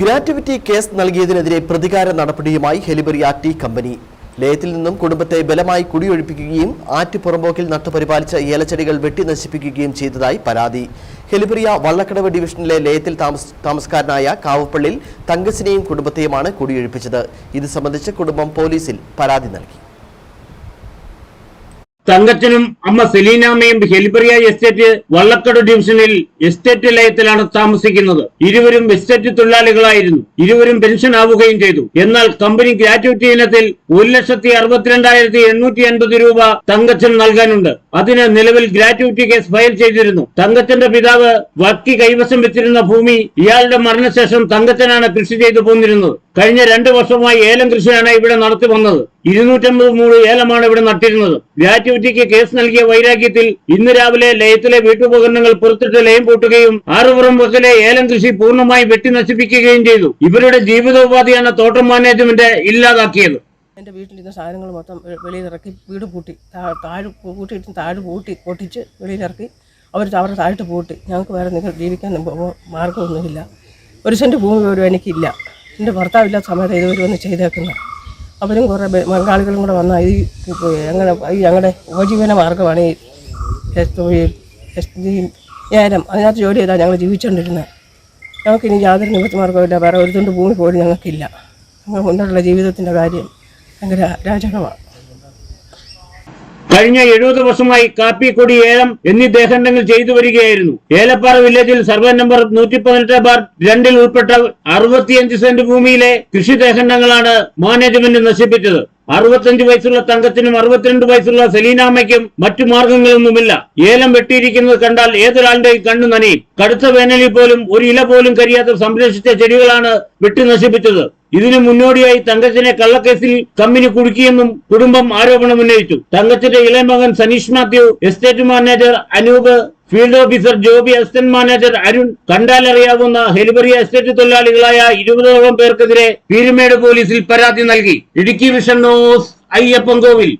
Gratuity case നൽകിയതിനെതിരെ പ്രതികാര നടപടിയുമായി ഹെലിബറി T company. ലയത്തിൽ നിന്നും കുടുംബത്തെ ബലമായി കുടിയൊഴിപ്പിക്കുകയും ആറ്റുപുറമ്പോക്കിൽ നട്ടുപരിപാലിച്ച ഏലച്ചെടികൾ വെട്ടിനശിപ്പിക്കുകയും ചെയ്തതായി പരാതി. ഹെലിബറിയ വള്ളക്കടവ് ഡിവിഷനിലെ ലയത്തിൽ താമസ താമസക്കാരനായ കാവപ്പള്ളിൽ തങ്കസിനെയും കുടുംബത്തെയുമാണ് കുടിയൊഴിപ്പിച്ചത്. ഇത് സംബന്ധിച്ച് കുടുംബം പോലീസിൽ പരാതി നൽകി. തങ്കച്ചനും അമ്മ സെലീനാമ്മയും ഹെൽബറിയ എസ്റ്റേറ്റ് വള്ളക്കട ഡിവിഷനിൽ എസ്റ്റേറ്റ് ലയത്തിലാണ് താമസിക്കുന്നത്. ഇരുവരും എസ്റ്റേറ്റ് തൊഴിലാളികളായിരുന്നു. ഇരുവരും പെൻഷൻ ആവുകയും ചെയ്തു. എന്നാൽ കമ്പനി ഗ്രാറ്റുവിറ്റി ഇനത്തിൽ ഒരു ലക്ഷത്തി അറുപത്തിരണ്ടായിരത്തി എണ്ണൂറ്റി എൺപത് രൂപ തങ്കച്ചൻ നൽകാനുണ്ട്. അതിന് നിലവിൽ ഗ്രാറ്റുവിറ്റി കേസ് ഫയൽ ചെയ്തിരുന്നു. തങ്കച്ചന്റെ പിതാവ് വക്കി കൈവശം വെച്ചിരുന്ന ഭൂമി ഇയാളുടെ മരണശേഷം തങ്കച്ചനാണ് കൃഷി ചെയ്തു പോന്നിരുന്നത്. കഴിഞ്ഞ രണ്ടു വർഷമായി ഏലം കൃഷിയാണ് ഇവിടെ നടത്തി വന്നത്. ഇരുന്നൂറ്റമ്പത് മൂട് ഏലമാണ് ഇവിടെ നട്ടിരുന്നത്. ഗ്രാറ്റുവിറ്റിക്ക് കേസ് നൽകിയ വൈരാഗ്യത്തിൽ ഇന്ന് രാവിലെ ലയത്തിലെ വീട്ടുപകരണങ്ങൾ പുറത്തിട്ട് ലയം പൂട്ടുകയും ആറുപുറം വക്കലെ ഏലം കൃഷി പൂർണമായി വെട്ടി നശിപ്പിക്കുകയും ചെയ്തു. ഇവരുടെ ജീവിതോപാധിയാണ് തോട്ടം മാനേജ്മെന്റ് ഇല്ലാതാക്കിയത്. എന്റെ വീട്ടിലിരുന്ന സാധനങ്ങൾ മൊത്തം വെളിയിലിറക്കി വീട് പൂട്ടി. താഴ് പൂട്ടിയിട്ട് താഴ് പൂട്ടി പൊട്ടിച്ച് വെളിയിലിറക്കി അവർ അവരുടെ താഴ്ത്ത് പൂട്ടി. ഞങ്ങൾക്ക് വേറെ നിങ്ങൾ ജീവിക്കാൻ മാർഗമൊന്നുമില്ല ഒരു സെന്റ് ഭൂമി പോലും എനിക്കില്ല. എന്റെ ഭർത്താവില്ലാത്ത സമയത്ത് ഇതുവരെ വന്ന് ചെയ്തേക്കുന്നത്. അവരും കുറേ ബംഗാളികളും കൂടെ വന്നാൽ ഈ അങ്ങനെ ഈ ഞങ്ങളുടെ ഉപജീവന മാർഗമാണ് ഈ ഏലം. അതിനകത്ത് ജോലി ചെയ്താൽ ഞങ്ങൾ ജീവിച്ചുകൊണ്ടിരുന്നത് ഞങ്ങൾക്കിനി യാതൊരു നിവൃത്തി മാർഗമില്ല വേറെ ഒരു തുണ്ട് ഭൂമി പോലും ഞങ്ങൾക്കില്ല. ഞങ്ങൾ മുന്നോട്ടുള്ള ജീവിതത്തിന്റെ കാര്യം ഭയങ്കര രാജകമാണ് കഴിഞ്ഞ എഴുപത് വർഷമായി കാപ്പി കൊടി ഏലം എന്നീ ദേഹണ്ടങ്ങൾ ചെയ്തു വരികയായിരുന്നു. ഏലപ്പാറ വില്ലേജിൽ സർവേ നമ്പർ നൂറ്റി പതിനെട്ട് ബാർ രണ്ടിൽ ഉൾപ്പെട്ട അറുപത്തിയഞ്ച് സെന്റ് ഭൂമിയിലെ കൃഷി ദേഹണ്ടങ്ങളാണ് മാനേജ്മെന്റ് നശിപ്പിച്ചത്. അറുപത്തഞ്ച് വയസ്സുള്ള തങ്കത്തിനും അറുപത്തിരണ്ട് വയസ്സുള്ള സെലീനാമ്മയ്ക്കും മറ്റു മാർഗങ്ങളൊന്നുമില്ല. ഏലം വെട്ടിയിരിക്കുന്നത് കണ്ടാൽ ഏതൊരാളുടെയും കണ്ണു നനയും. കടുത്ത വേനലിൽ പോലും ഒരു ഇല പോലും കരിയാത്ത സംരക്ഷിച്ച ചെടികളാണ് വെട്ടി നശിപ്പിച്ചത്. ഇതിനു മുന്നോടിയായി തങ്കച്ചനെ കള്ളക്കേസിൽ കമ്പനി കുടുക്കിയെന്നും കുടുംബം ആരോപണം ഉന്നയിച്ചു. തങ്കച്ചന്റെ ഇളയ മകൻ Saneesh Mathew estate manager Anoop field officer Joby assistant manager Arun കണ്ടാലറിയാവുന്ന Helibaria estate തൊഴിലാളികളായ ഇരുപതോളം പേർക്കെതിരെ പീരുമേട് പോലീസിൽ പരാതി നൽകി. Idukki vision news Ayyappancovil.